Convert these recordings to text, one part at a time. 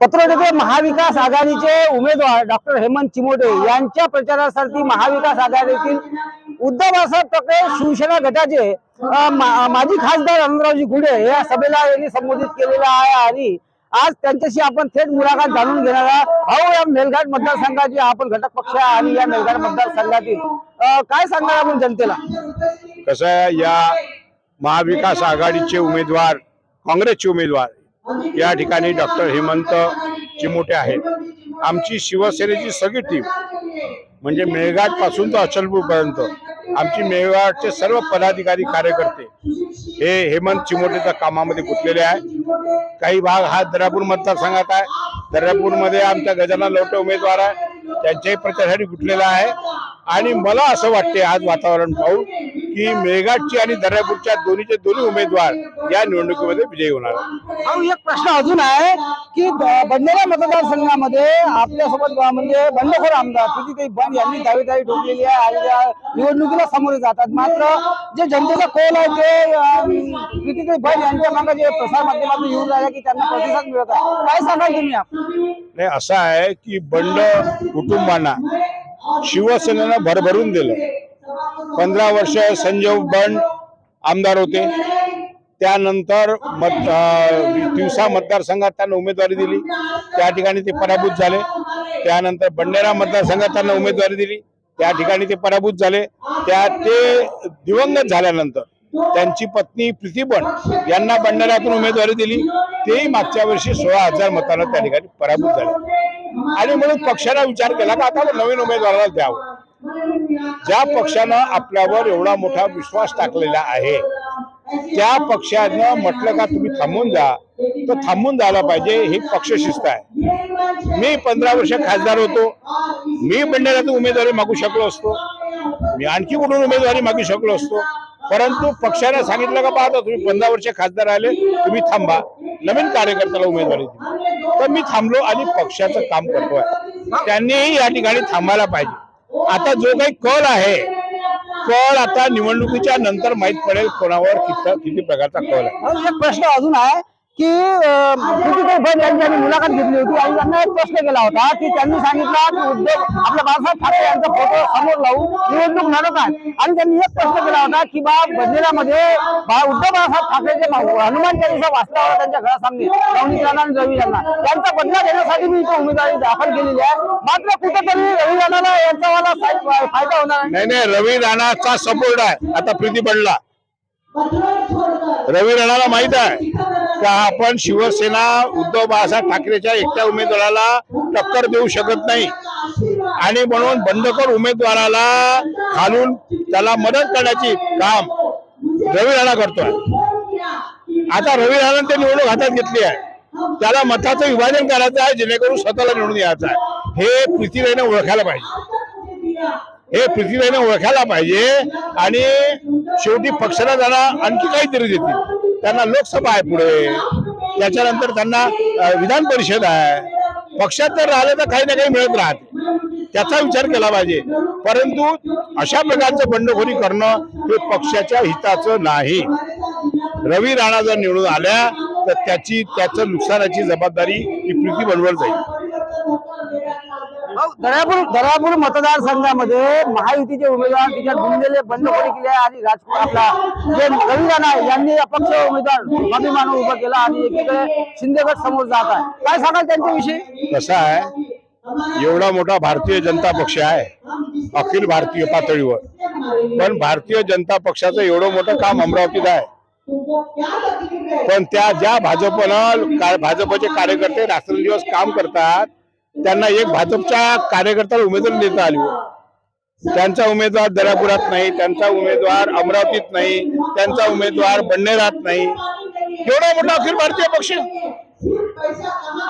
पत्रकारिता महाविकास आघाडीचे उमेदवार डॉक्टर हेमंत चिमोटे यांच्या प्रचारासाठी महाविकास आघाडीतील उद्धव बाळासाहेब ठाकरे शिवसेना गटाचे माजी खासदार आनंदरावजी गुडे या सभेला यांनी संबोधित केलेला आहे आणि आज त्यांच्याशी आपण थेट मुलाखत जाणून घेणार आहोत. या मेलघाट मतदारसंघाची आपण घटक पक्ष आहे आणि या मेलघाट मतदारसंघातील काय सांगणार आपण जनतेला? कसं आहे या महाविकास आघाडीचे उमेदवार काँग्रेसचे उमेदवार या ठिकाणी डॉक्टर हेमंत चिमोटे आहेत. आमची शिवसेनेची सगळी टीम म्हणजे मेळघाटपासून तर अचलपूरपर्यंत आमची मेळघाटचे सर्व पदाधिकारी कार्यकर्ते हे हेमंत चिमोटेच्या कामामध्ये गुंतलेले आहे काही भाग हा दर्यापूर मतदारसंघात आहे. दर्यापूरमध्ये आमच्या गजानन लोटे उमेदवार आहे. त्यांच्याही प्रचारासाठी गुंतलेला आहे. आणि मला असं वाटते आज वातावरण पाहून की मेळघाटची आणि दर्यापूरच्या दोन्हीचे दोन्ही उमेदवार या निवडणुकीमध्ये विजयी होणार. भाऊ एक प्रश्न अजून आहे की ब- बंजारा मतदारसंघामध्ये आपल्यासोबत म्हणजे बंडखोर आमदार प्रीतीताई बंद यांनी दावेदारी ठोकलेली आहे आणि त्या निवडणुकीला सामोरे जातात. मात्र जे जनतेचा कौल आहे ते प्रीतीताई बंद यांच्या मागे जे प्रसार माध्यमातून येऊन राहिले की त्यांना प्रतिसाद मिळत आहे. काय सांगाल तुम्ही आप- नाही असं आहे की बंड कुटुंबांना शिवसेनेनं भरभरून दिलं. पंधरा वर्ष संजीव बंड आमदार होते. त्यानंतर मत अं, दिवसा मतदारसंघात त्यांना उमेदवारी दिली. त्या ठिकाणी ते पराभूत झाले. त्यानंतर बंडेरा मतदारसंघात त्यांना उमेदवारी दिली. त्या ठिकाणी ते पराभूत झाले. त्या ते दिवंगत झाल्यानंतर त्यांची पत्नी प्रीतीबन यांना बंडाऱ्यातून उमेदवारी दिली. तेही मागच्या वर्षी सोळा हजार मतांना त्या ठिकाणी पराभूत झाले. आणि म्हणून पक्षाला विचार केला का आता नवीन उमेदवाराला द्यावं? ज्या पक्षानं आपल्यावर एवढा मोठा विश्वास टाकलेला आहे त्या पक्षानं म्हटलं का तुम्ही थांबून जा तर थांबून जायला पाहिजे ही पक्षशिस्त आहे. मी पंधरा वर्ष खासदार होतो. मी बंडाऱ्यातून उमेदवारी मागू शकलो असतो. मी आणखी कुठून उमेदवारी मागू शकलो असतो. परंतु पक्षाने सांगितलं का पाहता तुम्ही पंधरा वर्ष खासदार आले तुम्ही थांबा. नवीन कार्यकर्त्याला उमेदवारी दिली तर मी थांबलो आणि पक्षाचं काम करतोय. त्यांनीही या ठिकाणी थांबायला पाहिजे. आता जो काही कल आहे कल आता निवडणुकीच्या नंतर माहीत पडेल कोणावर किती प्रकारचा कल आहे. प्रश्न अजून आहे. की प्रीतीताई बंद यांची आम्ही मुलाखत घेतली होती. आणि त्यांना एक प्रश्न केला होता की त्यांनी सांगितलं की उद्धव आपल्या बाळासाहेब ठाकरे यांचा फोटो समोर लावून निवडणूक लढत आहे. आणि त्यांनी एक प्रश्न केला होता की बा बंदेरामध्ये उद्धव बाळासाहेब ठाकरेचे भाऊ हनुमान चालीसा वाचला होता त्यांच्या घरासामने नवनीत राणा आणि रवी यांना. त्यांचा बदला घेण्यासाठी मी इथे उमेदवारी दाखल केलेली आहे. मात्र कुठेतरी रवी राणाला यांचा मला फाय- फायदा होणार आहे. नाही नाही रवी राणाचा सपोर्ट आहे. आता प्रीती पडला रवी राणाला माहीत आहे. का आपण शिवसेना उद्धव बाळासाहेब ठाकरेच्या एकट्या उमेदवाराला टक्कर देऊ शकत नाही? आणि म्हणून बंडखोर उमेदवाराला खालून त्याला मदत करण्याची काम रवी राणा करतोय. आता रवी राणा ते निवडणूक हातात घेतली आहे. त्याला मताचं विभाजन करायचं आहे जेणेकरून स्वतःला निवडून यायचं आहे. हे पृथ्वीराईने ओळखायला पाहिजे. हे पृथ्वीराईने ओळखायला पाहिजे आणि शेवटी पक्षाला त्यांना आणखी काहीतरी देतील. त्यांना लोकसभा आहे पुढे. त्याच्यानंतर त्यांना विधान परिषद आहे. पक्षात तर राहिलं तर काही ना काही मिळत राहते. त्याचा विचार केला पाहिजे. परंतु अशा प्रकारचं बंडखोरी करणं हे पक्षाच्या हिताचं नाही. रवी राणा जर निवडून आल्या तर त्याची त्याचं नुकसानाची जबाबदारी ही प्रीती बनवर जाईल. दर्यापूर दर्यापूर मतदारसंघामध्ये महायुतीचे उमेदवार तिच्यात गुंजले बंडखोरी केली आहे आणि राजपूत आपला जे रवी राणा यांनी अपक्ष उमेदवार स्वाभिमान उभं केला आणि एकीकडे शिंदेगड समोर जात आहे. काय सांगाल त्यांच्याविषयी? कसं आहे? एवढा मोठा भारतीय जनता पक्ष आहे अखिल भारतीय पातळीवर. पण भारतीय जनता पक्षाचं एवढं मोठं काम अमरावतीत आहे. पण त्या ज्या भाजपनं भाजपचे कार्यकर्ते रात्रंदिवस काम करतात त्यांना एक भाजपच्या कार्यकर्त्याला उमेदवारी देता आली. त्यांचा उमेदवार दर्यापुरात नाही त्यांचा उमेदवार अमरावतीत नाही त्यांचा उमेदवार बंडेरात नाही. एवढा मोठा अखिल भारतीय पक्ष.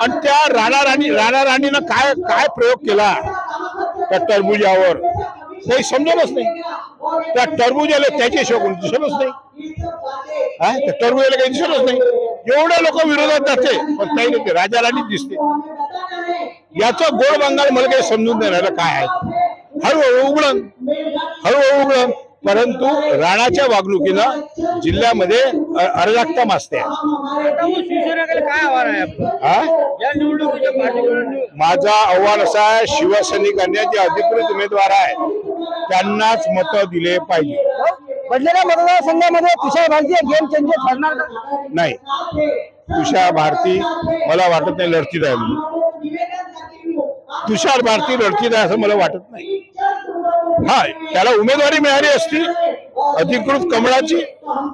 आणि त्या राणा राणी राणा राणीनं काय काय प्रयोग केला? त्या टरबुजावर. काही समजलंच नाही. त्या टरबुजाला त्याच्याशिवाय कोणी दिसतच नाही. हा? त्या टरबुजाला काही दिसतच नाही. एवढे लोक विरोधात जाते. पण काही नाही राजा राणी दिसते. याचं गोड बंगाल मला काही समजून राहिलं काय आहे. हळूहळू उघडन. हळूहळू उघडन. परंतु राणाच्या वागणुकीनं जिल्ह्यामध्ये अ- अराजकता असते शिवसेनेकडे काय आव्हान आहे आपलं या निवडणुकीच्या पार्टीकडून माझा आव्हान असा आहे शिवसैनिकांनी जे अधिकृत उमेदवार आहेत त्यांनाच मतं दिले पाहिजे. बदलेल्या मतदारसंघामध्ये तुषार भारतीय गेम चेंजर ठरणार नाही. तुषार भारती मला वाटत नाही लढतीत आहे म्हणून तुषार भारती लढतील आहे असं मला वाटत नाही. हा त्याला उमेदवारी मिळाली असती अधिकृत कमळाची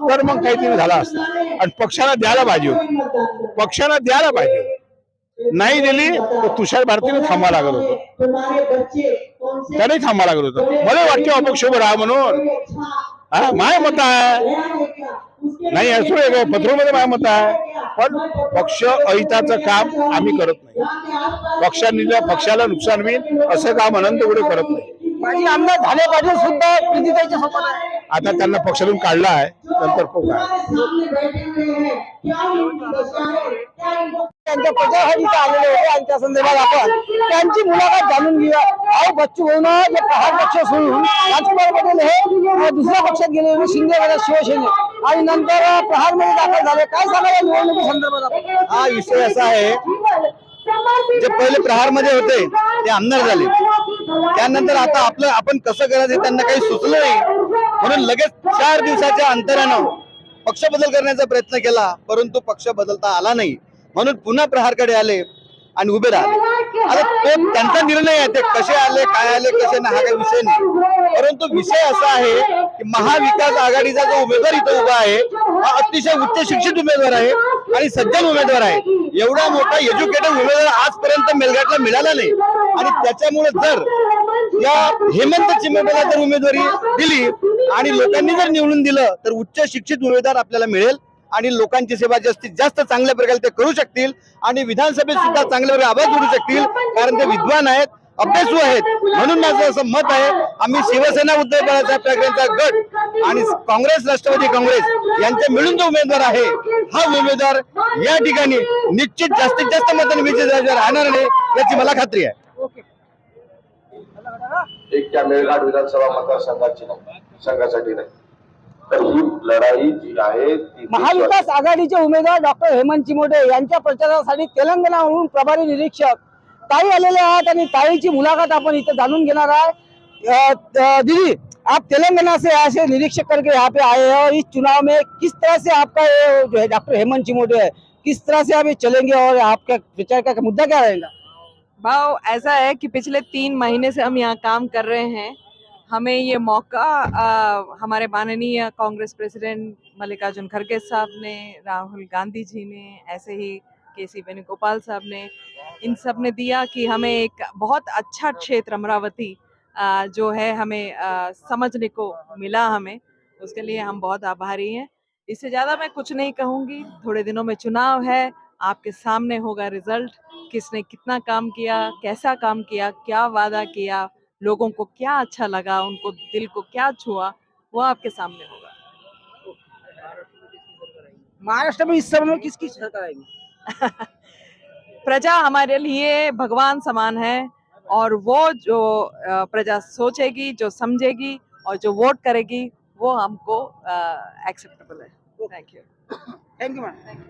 तर मग काहीतरी झाला असतं. आणि पक्षाला द्यायला पाहिजे होती. पक्षाला द्यायला पाहिजे नाही दिली तर तुषार भारतीने थांबा लागत होतं. त्याने थांबा लागत होतं. मला वाटते अपक्ष उभं राहा म्हणून. हा माय मत आहे. नाही असू एक पत्रोमध्ये माय मत आहे. पण पक्ष अहिताचं काम आम्ही करत नाही. पक्षांनी पक्षाला नुकसान होईल असं काम अनंत गुढे करत नाही. माजी आमदार झाले पाटील सुद्धा सोबत आहे? आता त्यांना पक्षातून काढला आहे नंतर पाहू काय. त्यांच्या प्रचारासाठी आलेले होते आणि त्या संदर्भात आपण त्यांची मुलाखत जाणून घेऊया. अहो बच्चू भाऊन जे पहाड पक्ष सोडून राजकुमार पटेल हे दुसऱ्या पक्षात गेले होते शिंदे गटात शिवसेनेत. आणि नंतर प्रहारमध्ये दाखल झाले. काय सांगायला निवडणुकी संदर्भात? हा विषय असा आहे जे पहिले प्रहारमध्ये होते ते आमदार झाले. त्यानंतर आता आपलं आपण कसं करायचं हे त्यांना काही सुचलं नाही. म्हणून लगेच चार दिवसाच्या अंतरानं पक्ष बदल करण्याचा प्रयत्न केला परंतु पक्ष बदलता आला नाही. म्हणून पुन्हा प्रहारकडे आले आणि उभे राहिले. आता तो त्यांचा निर्णय आहे ते कसे आले काय आले कसे नाही हा काही विषय नाही. परंतु विषय असा आहे की महाविकास आघाडीचा जो उमेदवार इथं उभा आहे हा अतिशय उच्च शिक्षित उमेदवार आहे आणि सज्जन उमेदवार आहे. एवढा मोठा एज्युकेटेड उमेदवार आजपर्यंत मेलघाटला मिळाला नाही. आणि त्याच्यामुळे जर या हेमंत चिमेटाला जर उमेदवारी दिली आणि लोकांनी जर निवडून दिलं तर उच्च शिक्षित उमेदवार आपल्याला मिळेल आणि लोकांची सेवा जास्तीत जास्त चांगल्या प्रकारे ते करू शकतील आणि विधानसभेत सुद्धा चांगल्या प्रकारे आवाज उडू शकतील कारण ते विद्वान आहेत अभ्यासू आहेत. म्हणून माझं असं मत आहे आम्ही शिवसेना उद्धव बाळासाहेब ठाकरेंचा गट आणि काँग्रेस राष्ट्रवादी काँग्रेस यांचे मिळून जो उमेदवार आहे हा उमेदवार या ठिकाणी निश्चित जास्तीत जास्त मतांनी विजय राहणार नाही याची मला खात्री आहे. एक त्या मेळघाट विधानसभा मतदारसंघाची नाही, संघासाठी नाही. तर ही लढाई जी आहे महाविकास आघाडीचे उमेदवार डॉक्टर हेमंत चिमोटे यांच्या प्रचारासाठी तेलंगणाहून प्रभारी निरीक्षक ताई आलेले आहात आणि ताईची मुलाखत आपण इथे जाणून घेणार आहे. दीदी, आप तेलंगाना से ऐसे निरीक्षक करके यहाँ पे आए हैं और इस चुनाव में किस तरह से आपका ये जो है डॉक्टर हेमंत चिमोटे है, किस तरह से आप ये चलेंगे और आपका प्रचार का मुद्दा क्या रहेगा? भाव ऐसा है कि पिछले तीन महीने से हम यहाँ काम कर रहे हैं। हमें ये मौका अ, हमारे माननीय कांग्रेस प्रेसिडेंट मल्लिकार्जुन खड़गे साहब ने राहुल गांधी जी ने ऐसे ही के सी वेणुगोपाल साहब ने इन सबने दिया कि हमें एक बहुत अच्छा क्षेत्र अमरावती जो है हमें अ, समझने को मिला हमें। उसके लिए हम बहुत आभारी हैं। इससे ज़्यादा मैं कुछ नहीं कहूँगी। थोड़े दिनों में चुनाव है। आपके सामने होगा रिज़ल्ट। किसने कितना काम किया कैसा काम किया क्या वादा किया लोगों को क्या अच्छा लगा उनको दिल को क्या छुआ वो आपके सामने होगा। महाराष्ट्र में इस समय किसकी सरकार आएगी प्रजा हमारे लिए भगवान समान है और वो जो प्रजा सोचेगी जो समझेगी और जो वोट करेगी वो हमको एक्सेप्टेबल है। Thank you thank you madam